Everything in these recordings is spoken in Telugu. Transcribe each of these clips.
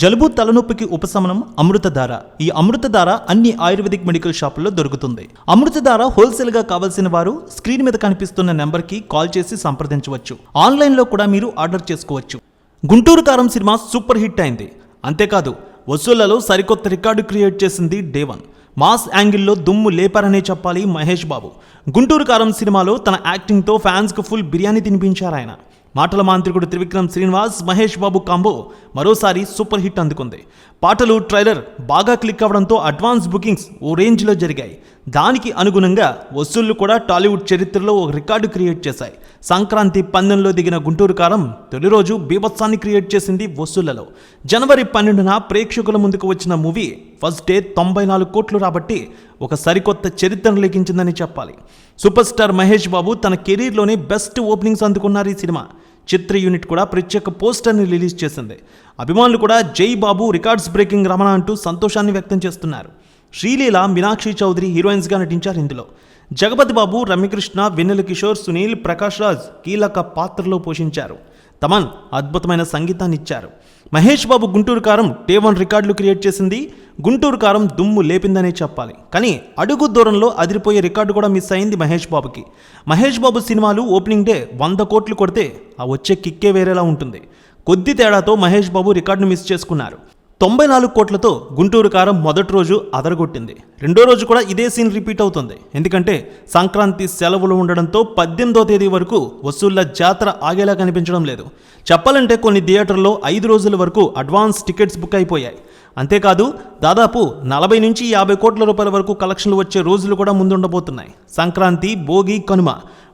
జలుబు తలనొప్పికి ఉపశమనం అమృతధార. ఈ అమృతధార అన్ని ఆయుర్వేదిక్ మెడికల్ షాపుల్లో దొరుకుతుంది. అమృతధార హోల్సేల్గా కావాల్సిన వారు స్క్రీన్ మీద కనిపిస్తున్న నెంబర్కి కాల్ చేసి సంప్రదించవచ్చు. ఆన్లైన్లో కూడా మీరు ఆర్డర్ చేసుకోవచ్చు. గుంటూరు కారం సినిమా సూపర్ హిట్ అయింది. అంతేకాదు వసూళ్ళలో సరికొత్త రికార్డు క్రియేట్ చేసింది డేవన్ మాస్ యాంగిల్లో దుమ్ము లేపారనే చెప్పాలి మహేష్ బాబు. గుంటూరు కారం సినిమాలో తన యాక్టింగ్తో ఫ్యాన్స్కు ఫుల్ బిర్యానీ తినిపించారు ఆయన మాటల మాంత్రికుడు త్రివిక్రమ్ శ్రీనివాస్ మహేష్ బాబు కాంబో మరోసారి సూపర్ హిట్ అందుకుంది. పాటలు ట్రైలర్ బాగా క్లిక్ అవ్వడంతో అడ్వాన్స్ బుకింగ్స్ ఓ రేంజ్లో జరిగాయి. దానికి అనుగుణంగా వసూళ్ళు కూడా టాలీవుడ్ చరిత్రలో ఒక రికార్డు క్రియేట్ చేశాయి. సంక్రాంతి పందెంలో దిగిన గుంటూరు కారం తొలి రోజు బీభత్సాన్ని క్రియేట్ చేసింది వసూళ్ళలో. జనవరి పన్నెండున ప్రేక్షకుల ముందుకు వచ్చిన మూవీ ఫస్ట్ డే తొంభై నాలుగు కోట్లు రాబట్టి ఒక సరికొత్త చరిత్రను లిఖించిందని చెప్పాలి. సూపర్ స్టార్ మహేష్ బాబు తన కెరీర్లోనే బెస్ట్ ఓపెనింగ్స్ అందుకున్నారు ఈ సినిమా. చిత్ర యూనిట్ కూడా ప్రత్యేక పోస్టర్ని రిలీజ్ చేసింది. అభిమానులు కూడా జై బాబు రికార్డ్స్ బ్రేకింగ్ రమణ అంటూ సంతోషాన్ని వ్యక్తం చేస్తున్నారు. శ్రీలీల మీనాక్షి చౌదరి హీరోయిన్స్గా నటించారు ఇందులో. జగపతి బాబు రమ్యకృష్ణ వెన్నెల కిషోర్ సునీల్ ప్రకాష్ రాజ్ కీలక పాత్రలో పోషించారు. తమన్ అద్భుతమైన సంగీతాన్ని ఇచ్చారు. మహేష్ బాబు గుంటూరు కారం టే వన్ రికార్డులు క్రియేట్ చేసింది. గుంటూరు కారం దుమ్ము లేపిందనే చెప్పాలి. కానీ అడుగు దూరంలో అదిరిపోయే రికార్డు కూడా మిస్ అయింది మహేష్ బాబుకి. మహేష్ బాబు సినిమాలు ఓపెనింగ్ డే వంద కోట్లు కొడితే ఆ వచ్చే కిక్కే వేరేలా ఉంటుంది. కొద్ది తేడాతో మహేష్ బాబు రికార్డును మిస్ చేసుకున్నారు. తొంభై నాలుగు కోట్లతో గుంటూరు కారం మొదటి రోజు అదరగొట్టింది. రెండో రోజు కూడా ఇదే సీన్ రిపీట్ అవుతుంది. ఎందుకంటే సంక్రాంతి సెలవులు ఉండడంతో పద్దెనిమిదో తేదీ వరకు వసూళ్ళ జాతర ఆగేలా కనిపించడం లేదు. చెప్పాలంటే కొన్ని థియేటర్లో ఐదు రోజుల వరకు అడ్వాన్స్ టికెట్స్ బుక్ అయిపోయాయి. అంతేకాదు దాదాపు నలభై నుంచి యాభై కోట్ల రూపాయల వరకు కలెక్షన్లు వచ్చే రోజులు కూడా ముందుండబోతున్నాయి. సంక్రాంతి భోగి కనుమ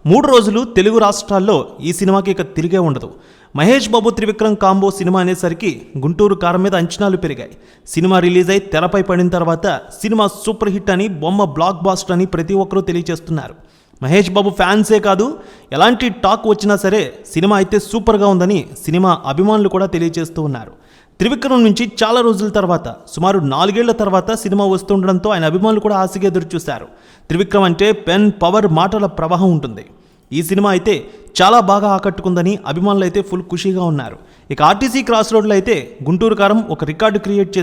మూడు రోజులు తెలుగు రాష్ట్రాల్లో ఈ సినిమాకి ఇక తిరిగే ఉండదు. మహేష్ బాబు త్రివిక్రమ్ కాంబో సినిమా అనేసరికి గుంటూరు కారం మీద అంచనాలు పెరిగాయి. సినిమా రిలీజ్ అయి తెరపై పడిన తర్వాత సినిమా సూపర్ సూపర్ హిట్ అని బొమ్మ బ్లాక్ బాస్టర్ అని ప్రతి ఒక్కరూ తెలియజేస్తున్నారు. మహేష్ బాబు ఫ్యాన్సే కాదు ఎలాంటి టాక్ వచ్చినా సరే సినిమా అయితే సూపర్గా ఉందని సినిమా అభిమానులు కూడా తెలియజేస్తూ ఉన్నారు. త్రివిక్రమ్ నుంచి చాలా రోజుల తర్వాత సుమారు నాలుగేళ్ళ తర్వాత సినిమా వస్తుండడంతో ఆయన అభిమానులు కూడా ఆశగా ఎదురుచూశారు. త్రివిక్రమ్ అంటే పెన్ పవర్ మాటల ప్రవాహం ఉంటుంది. ఈ సినిమా అయితే చాలా బాగా ఆకట్టుకుందని అభిమానులు అయితే ఫుల్ ఖుషీగా ఉన్నారు. ఇక ఆర్టీసీ క్రాస్ రోడ్లో అయితే గుంటూరు కారం ఒక రికార్డు క్రియేట్ చేసి